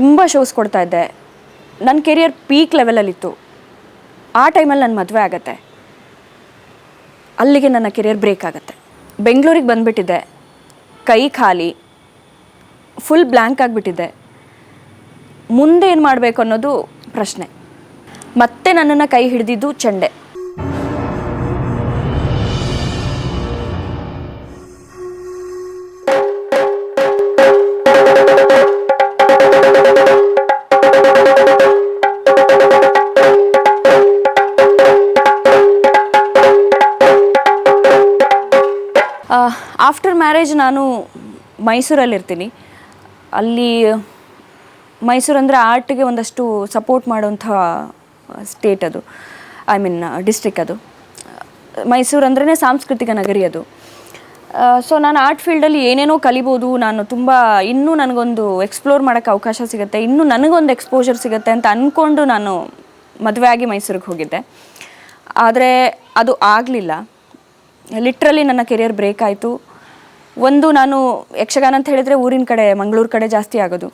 ತುಂಬ ಶೋಸ್ ಕೊಡ್ತಾ ಇದ್ದೆ. ನನ್ನ ಕೆರಿಯರ್ ಪೀಕ್ ಲೆವೆಲಲ್ಲಿತ್ತು ಆ ಟೈಮಲ್ಲಿ ನನ್ನ ಮದುವೆ ಆಗತ್ತೆ. ಅಲ್ಲಿಗೆ ನನ್ನ ಕೆರಿಯರ್ ಬ್ರೇಕ್ ಆಗುತ್ತೆ. ಬೆಂಗಳೂರಿಗೆ ಬಂದುಬಿಟ್ಟಿದ್ದೆ. ಕೈ ಖಾಲಿ ಫುಲ್ ಬ್ಲ್ಯಾಂಕ್ ಆಗಿಬಿಟ್ಟಿದ್ದೆ. ಮುಂದೆ ಏನು ಮಾಡಬೇಕು ಅನ್ನೋದು ಪ್ರಶ್ನೆ. ಮತ್ತೆ ನನ್ನನ್ನು ಕೈ ಹಿಡಿದಿದ್ದು ಚಂಡೆ. ಆಫ್ಟರ್ ಮ್ಯಾರೇಜ್ ನಾನು ಮೈಸೂರಲ್ಲಿರ್ತೀನಿ. ಅಲ್ಲಿ ಮೈಸೂರು ಅಂದರೆ ಆರ್ಟ್ಗೆ ಒಂದಷ್ಟು ಸಪೋರ್ಟ್ ಮಾಡುವಂಥ ಸ್ಟೇಟ್ ಅದು. ಐ ಮೀನ್ ಡಿಸ್ಟಿಕ್ ಅದು. ಮೈಸೂರು ಅಂದ್ರೇ ಸಾಂಸ್ಕೃತಿಕ ನಗರಿ ಅದು. ಸೊ ನಾನು ಆರ್ಟ್ ಫೀಲ್ಡಲ್ಲಿ ಏನೇನೋ ಕಲಿಬೋದು, ನಾನು ತುಂಬ ಇನ್ನೂ ನನಗೊಂದು ಎಕ್ಸ್ಪ್ಲೋರ್ ಮಾಡೋಕ್ಕೆ ಅವಕಾಶ ಸಿಗುತ್ತೆ, ಇನ್ನೂ ನನಗೊಂದು ಎಕ್ಸ್ಪೋಜರ್ ಸಿಗುತ್ತೆ ಅಂತ ಅಂದ್ಕೊಂಡು ನಾನು ಮದುವೆ ಆಗಿ ಮೈಸೂರಿಗೆ ಹೋಗಿದ್ದೆ. ಆದರೆ ಅದು ಆಗಲಿಲ್ಲ. ಲಿಟ್ರಲಿ ನನ್ನ ಕೆರಿಯರ್ ಬ್ರೇಕ್ ಆಯಿತು. ಒಂದು ನಾನು ಯಕ್ಷಗಾನ ಅಂತ ಹೇಳಿದರೆ ಊರಿನ ಕಡೆ, ಮಂಗಳೂರು ಕಡೆ ಜಾಸ್ತಿ ಆಗೋದು.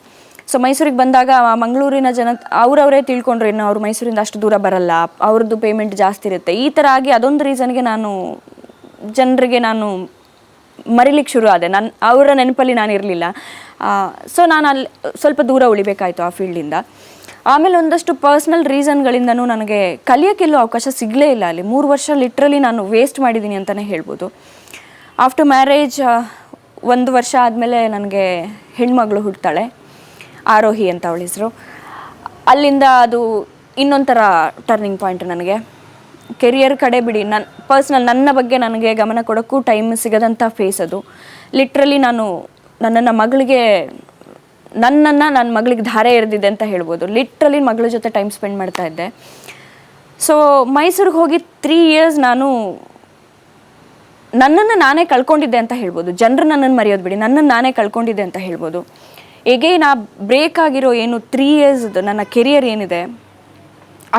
ಸೊ ಮೈಸೂರಿಗೆ ಬಂದಾಗ ಆ ಮಂಗಳೂರಿನ ಜನ, ಅವರವರೇ ತಿಳ್ಕೊಂಡ್ರೆ ಇನ್ನು ಅವ್ರು ಮೈಸೂರಿಂದ ಅಷ್ಟು ದೂರ ಬರಲ್ಲ. ಅವ್ರದ್ದು ಪೇಮೆಂಟ್ ಜಾಸ್ತಿ ಇರುತ್ತೆ. ಈ ಥರ ಆಗಿ ಅದೊಂದು ರೀಸನ್ಗೆ ನಾನು ಜನರಿಗೆ ನಾನು ಮರಿಲಿಕ್ಕೆ ಶುರು ಆದೆ. ನನ್ನ ಅವರ ನೆನಪಲ್ಲಿ ನಾನು ಇರಲಿಲ್ಲ ಸೊ ನಾನು ಅಲ್ಲಿ ಸ್ವಲ್ಪ ದೂರ ಉಳಿಬೇಕಾಯಿತು ಆ ಫೀಲ್ಡಿಂದ ಆಮೇಲೆ ಒಂದಷ್ಟು ಪರ್ಸ್ನಲ್ ರೀಸನ್ಗಳಿಂದನೂ ನನಗೆ ಕಲಿಯೋಕ್ಕೆಲ್ಲೂ ಅವಕಾಶ ಸಿಗಲೇ ಇಲ್ಲ ಅಲ್ಲಿ. ಮೂರು ವರ್ಷ ಲಿಟ್ರಲಿ ನಾನು ವೇಸ್ಟ್ ಮಾಡಿದ್ದೀನಿ ಅಂತಲೇ ಹೇಳ್ಬೋದು. ಆಫ್ಟರ್ ಮ್ಯಾರೇಜ್ ಒಂದು ವರ್ಷ ಆದಮೇಲೆ ನನಗೆ ಹೆಣ್ಮಗಳು ಹುಡ್ತಾಳೆ ಆರೋಹಿ ಅಂತ ಅವಳ ಹೆಸರು. ಅಲ್ಲಿಂದ ಅದು ಇನ್ನೊಂಥರ ಟರ್ನಿಂಗ್ ಪಾಯಿಂಟ್ ನನಗೆ. ಕೆರಿಯರ್ ಕಡೆ ಬಿಡಿ ನನ್ನ ಪರ್ಸ್ನಲ್ ನನ್ನ ಬಗ್ಗೆ ನನಗೆ ಗಮನ ಕೊಡೋಕ್ಕೂ ಟೈಮ್ ಸಿಗದಂಥ ಫೇಸ್ ಅದು. ಲಿಟ್ರಲಿ ನಾನು ನನ್ನನ್ನು ಮಗಳಿಗೆ ನನ್ನನ್ನು ನನ್ನ ಮಗಳಿಗೆ ಧಾರೆ ಎರೆದಿದೆ ಅಂತ ಹೇಳ್ಬೋದು. ಲಿಟ್ರಲಿ ಮಗಳ ಜೊತೆ ಟೈಮ್ ಸ್ಪೆಂಡ್ ಮಾಡ್ತಾ ಇದ್ದೆ. ಸೊ ಮೈಸೂರಿಗೆ ಹೋಗಿ ತ್ರೀ ಇಯರ್ಸ್ ನಾನು ನನ್ನನ್ನು ನಾನೇ ಕಳ್ಕೊಂಡಿದ್ದೆ ಅಂತ ಹೇಳ್ಬೋದು. ಜನರು ನನ್ನನ್ನು ಮರೆಯೋದು ಬಿಡಿ. ನನ್ನನ್ನು ನಾನೇ ಕಳ್ಕೊಂಡಿದ್ದೆ ಅಂತ ಹೇಳ್ಬೋದು. ಎಗೈನ್ ಆ ಬ್ರೇಕ್ ಆಗಿರೋ ಏನು ತ್ರೀ ಇಯರ್ಸ್ ನನ್ನ ಕೆರಿಯರ್ ಏನಿದೆ,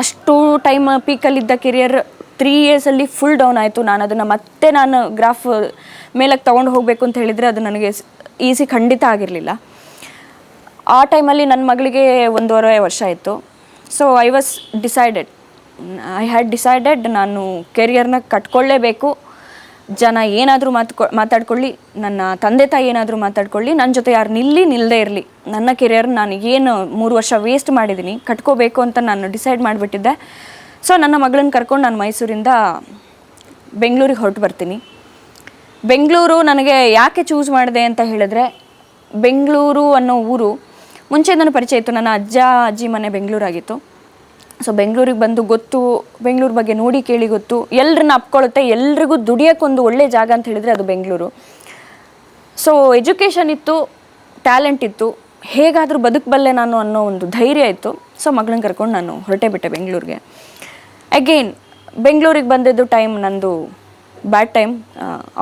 ಅಷ್ಟು ಟೈಮ್ ಪೀಕಲ್ಲಿದ್ದ ಕೆರಿಯರ್ ತ್ರೀ ಇಯರ್ಸಲ್ಲಿ ಫುಲ್ ಡೌನ್ ಆಯಿತು. ನಾನು ಅದನ್ನು ಮತ್ತೆ ನಾನು ಗ್ರಾಫ್ ಮೇಲಕ್ಕೆ ತೊಗೊಂಡು ಹೋಗಬೇಕು ಅಂತ ಹೇಳಿದರೆ ಅದು ನನಗೆ ಈಸಿ ಖಂಡಿತ ಆಗಿರಲಿಲ್ಲ. ಆ ಟೈಮಲ್ಲಿ ನನ್ನ ಮಗಳಿಗೆ ಒಂದೂವರೆ ವರ್ಷ ಇತ್ತು so I was decided I had decided ನಾನು ಕೆರಿಯರ್ನ ಕಟ್ಕೊಳ್ಳೇಬೇಕು. ಜನ ಏನಾದರೂ ಮಾತು ಮಾತಾಡ್ಕೊಳ್ಳಿ, ನನ್ನ ತಂದೆ ತಾಯಿ ಏನಾದರೂ ಮಾತಾಡ್ಕೊಳ್ಳಿ ನನ್ನ ಜೊತೆ ಯಾರು ನಿಲ್ಲಿ ನಿಲ್ಲದೇ ಇರಲಿ. ನನ್ನ ಕೆರಿಯರ್ ನಾನು ಏನು ಮೂರು ವರ್ಷ ವೇಸ್ಟ್ ಮಾಡಿದ್ದೀನಿ ಕಟ್ಕೋಬೇಕು ಅಂತ ನಾನು ಡಿಸೈಡ್ ಮಾಡಿಬಿಟ್ಟಿದ್ದೆ. ಸೊ ನನ್ನ ಮಗಳನ್ನ ಕರ್ಕೊಂಡು ನಾನು ಮೈಸೂರಿಂದ ಬೆಂಗಳೂರಿಗೆ ಹೊರಟು ಬರ್ತೀನಿ. ಬೆಂಗಳೂರು ನನಗೆ ಯಾಕೆ ಚೂಸ್ ಮಾಡಿದೆ ಅಂತ ಹೇಳಿದ್ರೆ, ಬೆಂಗಳೂರು ಅನ್ನೋ ಊರು ಮುಂಚೆಯಿಂದನೂ ಪರಿಚಯ ಇತ್ತು. ನನ್ನ ಅಜ್ಜ, ಅಜ್ಜಿ ಮನೆ ಬೆಂಗಳೂರಾಗಿತ್ತು. ಸೊ ಬೆಂಗಳೂರಿಗೆ ಬಂದು ಗೊತ್ತು, ಬೆಂಗಳೂರು ಬಗ್ಗೆ ನೋಡಿ ಕೇಳಿ ಗೊತ್ತು ಎಲ್ಲರನ್ನ ಅಪ್ಕೊಳ್ಳುತ್ತೆ, ಎಲ್ರಿಗೂ ದುಡಿಯೋಕ್ಕೊಂದು ಒಳ್ಳೆ ಜಾಗ ಅಂತ ಹೇಳಿದರೆ ಅದು ಬೆಂಗಳೂರು. ಸೊ ಎಜುಕೇಷನ್ ಇತ್ತು ಟ್ಯಾಲೆಂಟ್ ಇತ್ತು. ಹೇಗಾದರೂ ಬದುಕಬಲ್ಲೆ ನಾನು ಅನ್ನೋ ಒಂದು ಧೈರ್ಯ ಇತ್ತು. ಸೊ ಮಗಳನ್ನ ಕರ್ಕೊಂಡು ನಾನು ಹೊರಟೇ ಬಿಟ್ಟೆ ಬೆಂಗಳೂರಿಗೆ. ಅಗೇನ್ ಬೆಂಗಳೂರಿಗೆ ಬಂದಿದ್ದು ಟೈಮ್ ನಂದು ಬ್ಯಾಡ್ ಟೈಮ್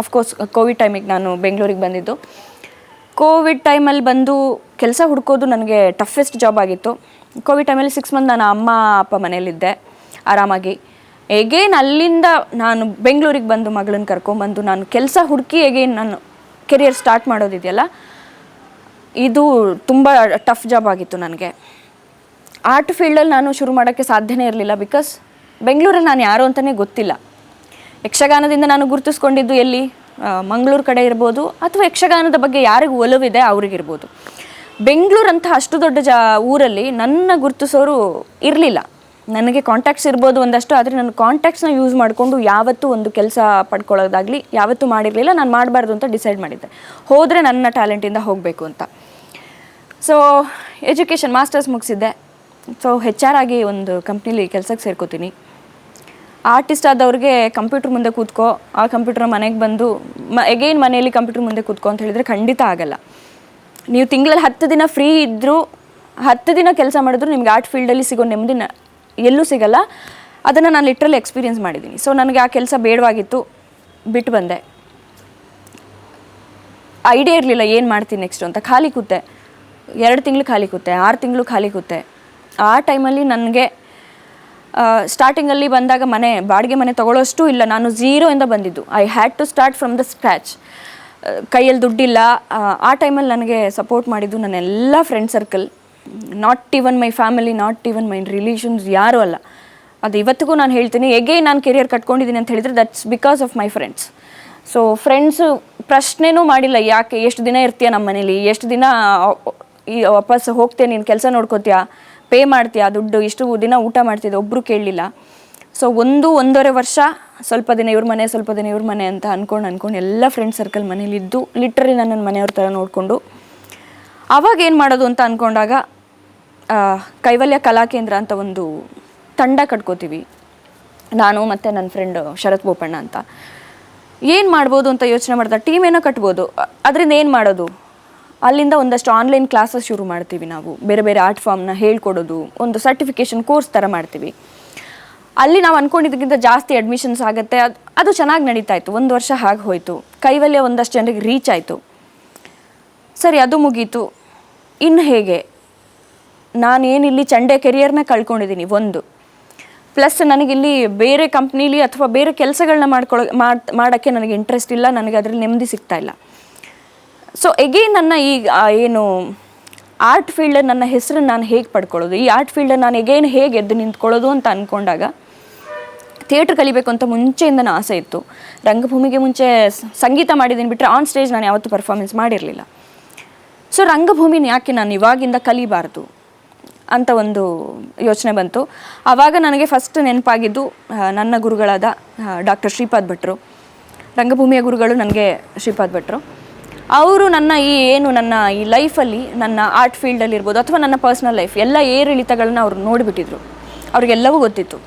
ಅಫ್ಕೋರ್ಸ್ ಕೋವಿಡ್ ಟೈಮಿಗೆ ನಾನು ಬೆಂಗಳೂರಿಗೆ ಬಂದಿದ್ದು. ಕೋವಿಡ್ ಟೈಮಲ್ಲಿ ಬಂದು ಕೆಲಸ ಹುಡ್ಕೋದು ನನಗೆ ಟಫೆಸ್ಟ್ ಜಾಬ್ ಆಗಿತ್ತು. ಕೋವಿಡ್ ಟೈಮಲ್ಲಿ ಸಿಕ್ಸ್ ಮಂತ್ ನಾನು ಅಮ್ಮ, ಅಪ್ಪ ಮನೇಲಿದ್ದೆ ಆರಾಮಾಗಿ. ಎಗೇನ್ ಅಲ್ಲಿಂದ ನಾನು ಬೆಂಗಳೂರಿಗೆ ಬಂದು ಮಗಳನ್ನ ಕರ್ಕೊಂಬಂದು ನಾನು ಕೆಲಸ ಹುಡುಕಿ ಎಗೇನ್ ನಾನು ಕೆರಿಯರ್ ಸ್ಟಾರ್ಟ್ ಮಾಡೋದಿದೆಯಲ್ಲ ಇದು ತುಂಬ ಟಫ್ ಜಾಬ್ ಆಗಿತ್ತು ನನಗೆ. ಆರ್ಟ್ ಫೀಲ್ಡಲ್ಲಿ ನಾನು ಶುರು ಮಾಡೋಕ್ಕೆ ಸಾಧ್ಯನೇ ಇರಲಿಲ್ಲ ಬಿಕಾಸ್ ಬೆಂಗಳೂರಲ್ಲಿ ನಾನು ಯಾರು ಅಂತಲೇ ಗೊತ್ತಿಲ್ಲ. ಯಕ್ಷಗಾನದಿಂದ ನಾನು ಗುರುತಿಸ್ಕೊಂಡಿದ್ದು ಎಲ್ಲಿ? ಮಂಗಳೂರು ಕಡೆ ಇರ್ಬೋದು ಅಥವಾ ಯಕ್ಷಗಾನದ ಬಗ್ಗೆ ಯಾರಿಗೂ ಒಲವಿದೆ ಅವ್ರಿಗಿರ್ಬೋದು. ಬೆಂಗಳೂರಂಥ ಅಷ್ಟು ದೊಡ್ಡ ಜಾ, ಊರಲ್ಲಿ ನನ್ನ ಗುರುತಿಸೋರು ಇರಲಿಲ್ಲ. ನನಗೆ ಕಾಂಟ್ಯಾಕ್ಟ್ಸ್ ಇರ್ಬೋದು ಒಂದಷ್ಟು, ಆದರೆ ನನ್ನ ಕಾಂಟ್ಯಾಕ್ಟ್ಸ್ನ ಯೂಸ್ ಮಾಡಿಕೊಂಡು ಯಾವತ್ತೂ ಒಂದು ಕೆಲಸ ಪಡ್ಕೊಳ್ಳೋದಾಗಲಿ, ಯಾವತ್ತೂ ಮಾಡಿರಲಿಲ್ಲ. ನಾನು ಮಾಡಬಾರ್ದು ಅಂತ ಡಿಸೈಡ್ ಮಾಡಿದ್ದೆ. ಹೋದರೆ ನನ್ನ ಟ್ಯಾಲೆಂಟಿಂದ ಹೋಗಬೇಕು ಅಂತ. ಸೊ ಎಜುಕೇಷನ್ ಮಾಸ್ಟರ್ಸ್ ಮುಗಿಸಿದ್ದೆ. ಸೊ ಆರ್ ಆಗಿ ಒಂದು ಕಂಪ್ನೀಲಿ ಕೆಲಸಕ್ಕೆ ಸೇರ್ಕೋತೀನಿ. ಆರ್ಟಿಸ್ಟ್ ಆದವ್ರಿಗೆ ಕಂಪ್ಯೂಟರ್ ಮುಂದೆ ಕೂತ್ಕೋ, ಆ ಕಂಪ್ಯೂಟರ್ ಮನೆಗೆ ಬಂದು, ಮ ಎಗೈನ್ ಮನೆಯಲ್ಲಿ ಕಂಪ್ಯೂಟರ್ ಮುಂದೆ ಕೂತ್ಕೋ ಅಂತ ಹೇಳಿದರೆ ಖಂಡಿತ ಆಗಲ್ಲ. ನೀವು ತಿಂಗಳಲ್ಲಿ ಹತ್ತು ದಿನ ಫ್ರೀ ಇದ್ದರೂ ಹತ್ತು ದಿನ ಕೆಲಸ ಮಾಡಿದ್ರು ನಿಮ್ಗೆ ಆರ್ಟ್ ಫೀಲ್ಡಲ್ಲಿ ಸಿಗೋ ನೆಮ್ಮದಿ ಎಲ್ಲೂ ಸಿಗಲ್ಲ. ಅದನ್ನು ನಾನು ಲಿಟ್ರಲ್ಲಿ ಎಕ್ಸ್ಪೀರಿಯನ್ಸ್ ಮಾಡಿದ್ದೀನಿ ಸೊ ನನಗೆ ಆ ಕೆಲಸ ಬೇಡವಾಗಿತ್ತು ಬಿಟ್ಟು ಬಂದೆ. ಐಡಿಯಾ ಇರಲಿಲ್ಲ, ಏನು ಮಾಡ್ತೀನಿ ನೆಕ್ಸ್ಟ್ ಅಂತ. ಖಾಲಿ ಕೂತೆ. ಎರಡು ತಿಂಗಳು ಖಾಲಿ ಕೂತೆ, ಆರು ತಿಂಗಳು ಖಾಲಿ ಕೂತೆ. ಆ ಟೈಮಲ್ಲಿ ನನಗೆ ಸ್ಟಾರ್ಟಿಂಗಲ್ಲಿ ಬಂದಾಗ ಮನೆ ಬಾಡಿಗೆ ಮನೆ ತೊಗೊಳ್ಳೋಷ್ಟು ಇಲ್ಲ. ನಾನು ಝೀರೋಯಿಂದ ಬಂದಿದ್ದು. I had to start from the scratch ಕೈಯಲ್ಲಿ ದುಡ್ಡಿಲ್ಲ. ಆ, ಟೈಮಲ್ಲಿ ನನಗೆ ಸಪೋರ್ಟ್ ಮಾಡಿದ್ದು ನನ್ನ ಎಲ್ಲ friend circle not even my family not even my relations ಯಾರೂ ಅಲ್ಲ. ಅದು ಇವತ್ತಿಗೂ ನಾನು ಹೇಳ್ತೀನಿ. ಹೇಗೆ ನಾನು ಕೆರಿಯರ್ ಕಟ್ಕೊಂಡಿದ್ದೀನಿ ಅಂತ ಹೇಳಿದರೆ that's because of my friends so friends ಪ್ರಶ್ನೆನೂ ಮಾಡಿಲ್ಲ. ಯಾಕೆ? ಎಷ್ಟು ದಿನ ಇರ್ತೀಯ ನಮ್ಮ ಮನೇಲಿ ಎಷ್ಟು ದಿನ ಈ ವಾಪಸ್ ಹೋಗ್ತೀಯ? ನೀನು ಕೆಲಸ ನೋಡ್ಕೋತೀಯಾ? ಪೇ ಮಾಡ್ತೀಯ ದುಡ್ಡು, ಇಷ್ಟು ದಿನ ಊಟ ಮಾಡ್ತಿದ್ದೆ ಒಬ್ಬರು ಕೇಳಲಿಲ್ಲ. ಸೊ ಒಂದು ಒಂದೂವರೆ ವರ್ಷ ಸ್ವಲ್ಪ ದಿನ ಇವ್ರ ಮನೆ, ಸ್ವಲ್ಪ ದಿನ ಇವ್ರ ಮನೆ ಅಂತ ಅಂದ್ಕೊಂಡು ಅಂದ್ಕೊಂಡು ಎಲ್ಲ ಫ್ರೆಂಡ್ ಸರ್ಕಲ್ ಮನೇಲಿದ್ದು ಲಿಟ್ರಲಿ ನನ್ನ ಮನೆಯವ್ರ ಥರ ನೋಡಿಕೊಂಡು. ಅವಾಗ ಏನು ಮಾಡೋದು ಅಂತ ಅಂದ್ಕೊಂಡಾಗ ಕೈವಲ್ಯ ಕಲಾಕೇಂದ್ರ ಅಂತ ಒಂದು ತಂಡ ಕಟ್ಕೋತೀವಿ. ನಾನು ಮತ್ತು ನನ್ನ ಫ್ರೆಂಡ್ ಶರತ್ ಬೋಪಣ್ಣ ಅಂತ. ಏನು ಮಾಡ್ಬೋದು ಅಂತ ಯೋಚನೆ ಮಾಡ್ದೆ ಟೀಮ್ ಏನೋ ಕಟ್ಬೋದು. ಅದರಿಂದ ಏನು ಮಾಡೋದು? ಅಲ್ಲಿಂದ ಒಂದಷ್ಟು ಆನ್ಲೈನ್ ಕ್ಲಾಸಸ್ ಶುರು ಮಾಡ್ತೀವಿ ನಾವು. ಬೇರೆ ಬೇರೆ ಆರ್ಟ್ ಫಾರ್ಮ್ನ ಹೇಳ್ಕೊಡೋದು, ಒಂದು ಸರ್ಟಿಫಿಕೇಷನ್ ಕೋರ್ಸ್ ಥರ ಮಾಡ್ತೀವಿ. ಅಲ್ಲಿ ನಾವು ಅಂದ್ಕೊಂಡಿದ್ದಕ್ಕಿಂತ ಜಾಸ್ತಿ ಅಡ್ಮಿಷನ್ಸ್ ಆಗುತ್ತೆ. ಅದು ಅದು ಚೆನ್ನಾಗಿ ನಡೀತಾ ಇತ್ತು ಒಂದು ವರ್ಷ ಹಾಗೆ ಹೋಯಿತು. ಕೈವಲ್ಯ ಒಂದಷ್ಟು ಜನರಿಗೆ ರೀಚ್ ಆಯಿತು. ಸರಿ, ಅದು ಮುಗೀತು. ಇನ್ನು ಹೇಗೆ? ನಾನೇನಿಲ್ಲಿ ಚಂಡೆ ಕೆರಿಯರ್ನ ಕಳ್ಕೊಂಡಿದ್ದೀನಿ ಒಂದು. ಪ್ಲಸ್ ನನಗಿಲ್ಲಿ ಬೇರೆ ಕಂಪ್ನೀಲಿ ಅಥವಾ ಬೇರೆ ಕೆಲಸಗಳನ್ನ ಮಾಡ್ಕೊಳ, ಮಾಡ್, ಮಾಡೋಕ್ಕೆ ನನಗೆ ಇಂಟ್ರೆಸ್ಟ್ ಇಲ್ಲ. ನನಗೆ ಅದರಲ್ಲಿ ನೆಮ್ಮದಿ ಸಿಗ್ತಾ ಇಲ್ಲ. ಸೊ ಎಗೇನ್ ನನ್ನ ಈ ಏನು ಆರ್ಟ್ ಫೀಲ್ಡ್ ನನ್ನ ಹೆಸರು ನಾನು ಹೇಗೆ ಪಡ್ಕೊಳ್ಳೋದು? ಈ ಆರ್ಟ್ ಫೀಲ್ಡ್ ನಾನು ಎಗೇನ್ ಹೇಗೆ ಎದ್ದು ನಿಂತ್ಕೊಳ್ಳೋದು ಅಂತ ಅಂದ್ಕೊಂಡಾಗ ಥಿಯೇಟ್ರ್ ಕಲಿಬೇಕು ಅಂತ ಮುಂಚೆಯಿಂದನೂ ಆಸೆ ಇತ್ತು. ರಂಗಭೂಮಿಗೆ ಮುಂಚೆ ಸಂಗೀತ ಮಾಡಿದ್ದೀನಿ ಬಿಟ್ಟರೆ ಆನ್ ಸ್ಟೇಜ್ ನಾನು ಯಾವತ್ತೂ ಪರ್ಫಾರ್ಮೆನ್ಸ್ ಮಾಡಿರಲಿಲ್ಲ. ಸೊ ರಂಗಭೂಮಿನ ಯಾಕೆ ನಾನು ಇವಾಗಿಂದ ಕಲಿಬಾರ್ದು ಅಂತ ಒಂದು ಯೋಚನೆ ಬಂತು. ಆವಾಗ ನನಗೆ ಫಸ್ಟ್ ನೆನಪಾಗಿದ್ದು ನನ್ನ ಗುರುಗಳಾದ ಡಾಕ್ಟರ್ ಶ್ರೀಪಾದ್ ಭಟ್ರು. ರಂಗಭೂಮಿಯ ಗುರುಗಳು ನನಗೆ ಶ್ರೀಪಾದ್ ಭಟ್ರು. ಅವರು ನನ್ನ ಈ ಏನು ನನ್ನ ಈ ಲೈಫಲ್ಲಿ ನನ್ನ ಆರ್ಟ್ ಫೀಲ್ಡಲ್ಲಿರ್ಬೋದು ಅಥವಾ ನನ್ನ ಪರ್ಸ್ನಲ್ ಲೈಫ್ ಎಲ್ಲ ಏರಿಳಿತಗಳನ್ನ ಅವ್ರು ನೋಡಿಬಿಟ್ಟಿದ್ರು. ಅವ್ರಿಗೆಲ್ಲವೂ ಗೊತ್ತಿತ್ತು.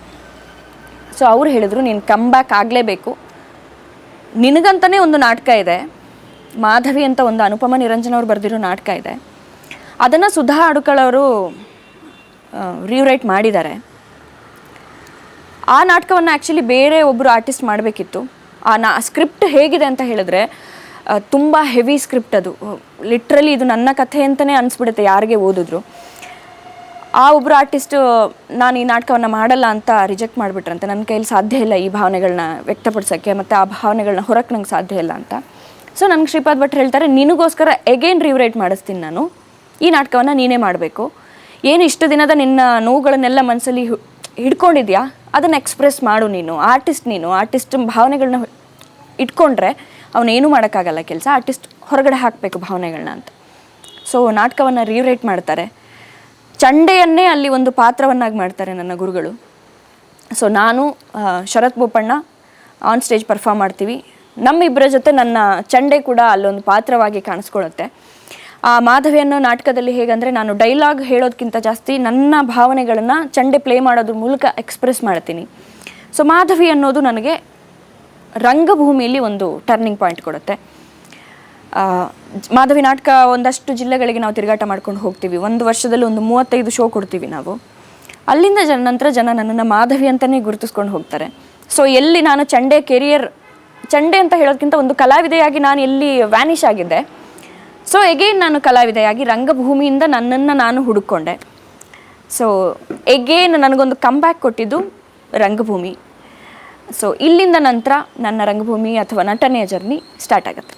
ಸೊ ಅವ್ರು ಹೇಳಿದರು, ನೀನು ಕಮ್ ಬ್ಯಾಕ್ ಆಗಲೇಬೇಕು. ನಿನಗಂತಲೇ ಒಂದು ನಾಟಕ ಇದೆ. ಮಾಧವಿ ಅಂತ ಒಂದು ಅನುಪಮ ನಿರಂಜನ್ ಅವರು ಬರೆದಿರೋ ನಾಟಕ ಇದೆ. ಅದನ್ನು ಸುಧಾ ಅಡುಕಳವರು ರಿವ್ರೈಟ್ ಮಾಡಿದ್ದಾರೆ. ಆ ನಾಟಕವನ್ನು ಆ್ಯಕ್ಚುಲಿ ಬೇರೆ ಒಬ್ಬರು ಆರ್ಟಿಸ್ಟ್ ಮಾಡಬೇಕಿತ್ತು. ಆ ನಾ ಸ್ಕ್ರಿಪ್ಟ್ ಹೇಗಿದೆ ಅಂತ ಹೇಳಿದ್ರೆ ತುಂಬ ಹೆವಿ ಸ್ಕ್ರಿಪ್ಟ್ ಅದು. ಲಿಟ್ರಲಿ ಇದು ನನ್ನ ಕಥೆ ಅಂತಲೇ ಅನಿಸ್ಬಿಡುತ್ತೆ ಯಾರಿಗೆ ಓದಿದ್ರು. ಆ ಒಬ್ಬರು ಆರ್ಟಿಸ್ಟ್ ನಾನು ಈ ನಾಟಕವನ್ನು ಮಾಡಲ್ಲ ಅಂತ ರಿಜೆಕ್ಟ್ ಮಾಡಿಬಿಟ್ರಂತೆ. ನನ್ನ ಕೈಯಲ್ಲಿ ಸಾಧ್ಯ ಇಲ್ಲ ಈ ಭಾವನೆಗಳನ್ನ ವ್ಯಕ್ತಪಡಿಸೋಕ್ಕೆ ಮತ್ತು ಆ ಭಾವನೆಗಳನ್ನ ಹೊರಕ್ಕೆ ನಂಗೆ ಸಾಧ್ಯ ಇಲ್ಲ ಅಂತ. ಸೊ ನನಗೆ ಶ್ರೀಪಾದ್ ಭಟ್ ಹೇಳ್ತಾರೆ, ನಿನಗೋಸ್ಕರ ಎಗೇನ್ ರಿವ್ರೈಟ್ ಮಾಡಿಸ್ತೀನಿ ನಾನು. ಈ ನಾಟಕವನ್ನು ನೀನೇ ಮಾಡಬೇಕು. ಏನು ಇಷ್ಟು ದಿನದ ನಿನ್ನ ನೋವುಗಳನ್ನೆಲ್ಲ ಮನಸ್ಸಲ್ಲಿ ಹಿಡ್ಕೊಂಡಿದ್ಯಾ? ಅದನ್ನು ಎಕ್ಸ್ಪ್ರೆಸ್ ಮಾಡು ನೀನು. ಆರ್ಟಿಸ್ಟ್ ನೀನು. ಆರ್ಟಿಸ್ಟ್ ಭಾವನೆಗಳನ್ನ ಇಟ್ಕೊಂಡ್ರೆ ಅವನೇನು ಮಾಡೋಕ್ಕಾಗಲ್ಲ ಕೆಲಸ ಆರ್ಟಿಸ್ಟ್ ಹೊರಗಡೆ ಹಾಕಬೇಕು ಭಾವನೆಗಳನ್ನ ಅಂತ. ಸೊ ನಾಟಕವನ್ನು ರೀರೈಟ್ ಮಾಡ್ತಾರೆ. ಚಂಡೆಯನ್ನೇ ಅಲ್ಲಿ ಒಂದು ಪಾತ್ರವನ್ನಾಗಿ ಮಾಡ್ತಾರೆ ನನ್ನ ಗುರುಗಳು. ಸೊ ನಾನು Sharath Bopanna on stage perform ಮಾಡ್ತೀವಿ. ನಮ್ಮಿಬ್ಬರ ಜೊತೆ ನನ್ನ ಚಂಡೆ ಕೂಡ ಅಲ್ಲೊಂದು ಪಾತ್ರವಾಗಿ ಕಾಣಿಸ್ಕೊಳ್ಳುತ್ತೆ. ಆ ಮಾಧವಿ ಅನ್ನೋ ನಾಟಕದಲ್ಲಿ ಹೇಗಂದರೆ ನಾನು ಡೈಲಾಗ್ ಹೇಳೋದಕ್ಕಿಂತ ಜಾಸ್ತಿ ನನ್ನ ಭಾವನೆಗಳನ್ನು ಚಂಡೆ ಪ್ಲೇ ಮಾಡೋದ್ರ ಮೂಲಕ ಎಕ್ಸ್ಪ್ರೆಸ್ ಮಾಡ್ತೀನಿ. ಸೊ ಮಾಧವಿ ಅನ್ನೋದು ನನಗೆ ರಂಗಭೂಮಿಯಲ್ಲಿ ಒಂದು ಟರ್ನಿಂಗ್ ಪಾಯಿಂಟ್ ಕೊಡುತ್ತೆ. ಮಾಧವಿ ನಾಟಕ ಒಂದಷ್ಟು ಜಿಲ್ಲೆಗಳಿಗೆ ನಾವು ತಿರುಗಾಟ ಮಾಡ್ಕೊಂಡು ಹೋಗ್ತೀವಿ. ಒಂದು ವರ್ಷದಲ್ಲಿ ಒಂದು ಮೂವತ್ತೈದು ಶೋ ಕೊಡ್ತೀವಿ ನಾವು. ಅಲ್ಲಿಂದ ಜನ ನಂತರ ಜನ ನನ್ನನ್ನು ಮಾಧವಿ ಅಂತಲೇ ಗುರುತಿಸ್ಕೊಂಡು ಹೋಗ್ತಾರೆ. ಸೊ ಎಲ್ಲಿ ನಾನು ಚಂಡೆ ಕೆರಿಯರ್ ಚಂಡೆ ಅಂತ ಹೇಳೋದಕ್ಕಿಂತ ಒಂದು ಕಲಾವಿದೆಯಾಗಿ ನಾನು ಎಲ್ಲಿ ವ್ಯಾನಿಶ್ ಆಗಿದ್ದೆ. ಸೊ ಎಗೇನ್ ನಾನು ಕಲಾವಿದೆಯಾಗಿ ರಂಗಭೂಮಿಯಿಂದ ನನ್ನನ್ನು ನಾನು ಹುಡುಕೊಂಡೆ. ಸೊ ಎಗೇನ್ ನನಗೊಂದು ಕಂಬ್ಯಾಕ್ ಕೊಟ್ಟಿದ್ದು ರಂಗಭೂಮಿ. ಸೊ ಇಲ್ಲಿಂದ ನಂತರ ನನ್ನ ರಂಗಭೂಮಿ ಅಥವಾ ನಟನೆಯ ಜರ್ನಿ ಸ್ಟಾರ್ಟ್ ಆಗುತ್ತೆ.